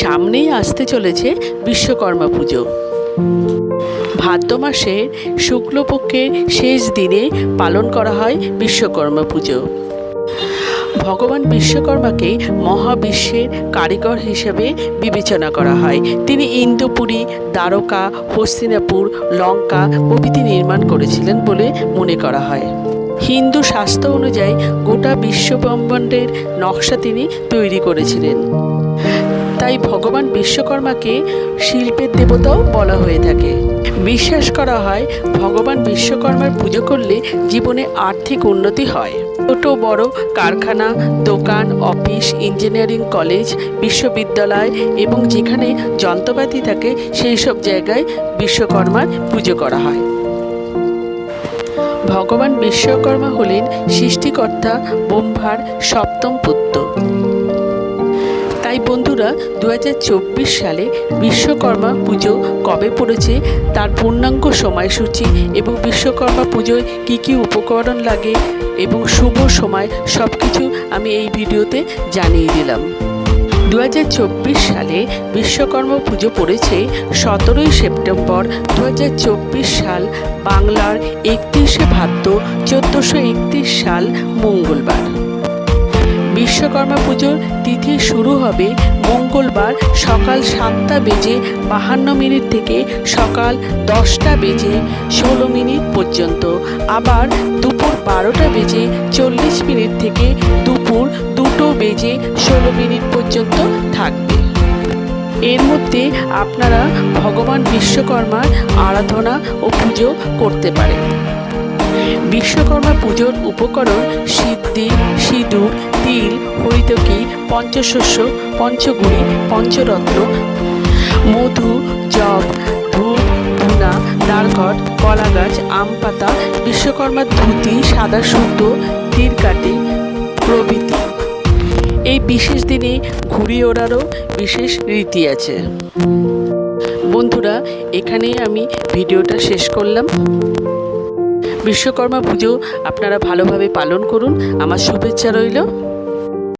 সামনেই আসতে চলেছে বিশ্বকর্মা পুজো। ভাদ্র মাসের শুক্লপক্ষের শেষ দিনে পালন করা হয় বিশ্বকর্মা পুজো। ভগবান বিশ্বকর্মাকে মহাবিশ্বের কারিগর হিসেবে বিবেচনা করা হয়। তিনি ইন্দুপুরী দ্বারকা, হস্তিনাপুর, লঙ্কা প্রভৃতি নির্মাণ করেছিলেন বলে মনে করা হয়। হিন্দু শাস্ত্র অনুযায়ী গোটা বিশ্বব্রহ্মাণ্ডের নকশা তিনি তৈরি করেছিলেন। তাই ভগবান বিশ্বকর্মাকে শিল্পের দেবতাও বলা হয়ে থাকে। বিশ্বাস করা হয়, ভগবান বিশ্বকর্মার পুজো করলে জীবনে আর্থিক উন্নতি হয়। ছোট, বড়, কারখানা, দোকান, অফিস, ইঞ্জিনিয়ারিং, কলেজ, বিশ্ববিদ্যালয় এবং যেখানে যন্ত্রপাতি থাকে, সেই সব জায়গায় বিশ্বকর্মার পুজো করা হয়। ভগবান বিশ্বকর্মা হলেন সৃষ্টিকর্তা, ব্রহ্মার সপ্তম পুত্র। বন্ধুরা দু সালে বিশ্বকর্মা পুজো কবে পড়েছে, তার পূর্ণাঙ্গ সময়সূচি এবং বিশ্বকর্মা পুজোয় কী কী উপকরণ লাগে এবং শুভ সময় সব কিছু আমি এই ভিডিওতে জানিয়ে দিলাম। দু হাজার চব্বিশ সালে বিশ্বকর্মা পুজো পড়েছে সতেরোই সেপ্টেম্বর দু হাজার চব্বিশ সাল, বাংলার একত্রিশে ভাদ্র চোদ্দোশো সাল, মঙ্গলবার। বিশ্বকর্মা পুজোর তিথি শুরু হবে মঙ্গলবার সকাল সাতটা বেজে বাহান্ন মিনিট থেকে সকাল দশটা বেজে ষোলো মিনিট পর্যন্ত। আবার দুপুর বারোটা বেজে চল্লিশ মিনিট থেকে দুপুর দুটো বেজে ষোলো মিনিট পর্যন্ত থাকবে। এর মধ্যে আপনারা ভগবান বিশ্বকর্মার আরাধনা ও পুজো করতে পারেন। বিশ্বকর্মা পুজোর উপকরণ সিদ্ধি হরিতকি পঞ্চশস্য পঞ্চগুড়ি পঞ্চরত্ন। মধু, জব, ধূপ, ধুনা, নারকট কলা গাছ আম পাতা বিশ্বকর্মার ধুতি, সাদা সুতো তীর কাটে প্রভৃতি। এই বিশেষ দিনে ঘুড়ি ওড়ারও বিশেষ রীতি আছে। বন্ধুরা, এখানেই আমি ভিডিওটা শেষ করলাম। বিশ্বকর্মা পুজো আপনারা ভালোভাবে পালন করুন। আমার শুভেচ্ছা রইল।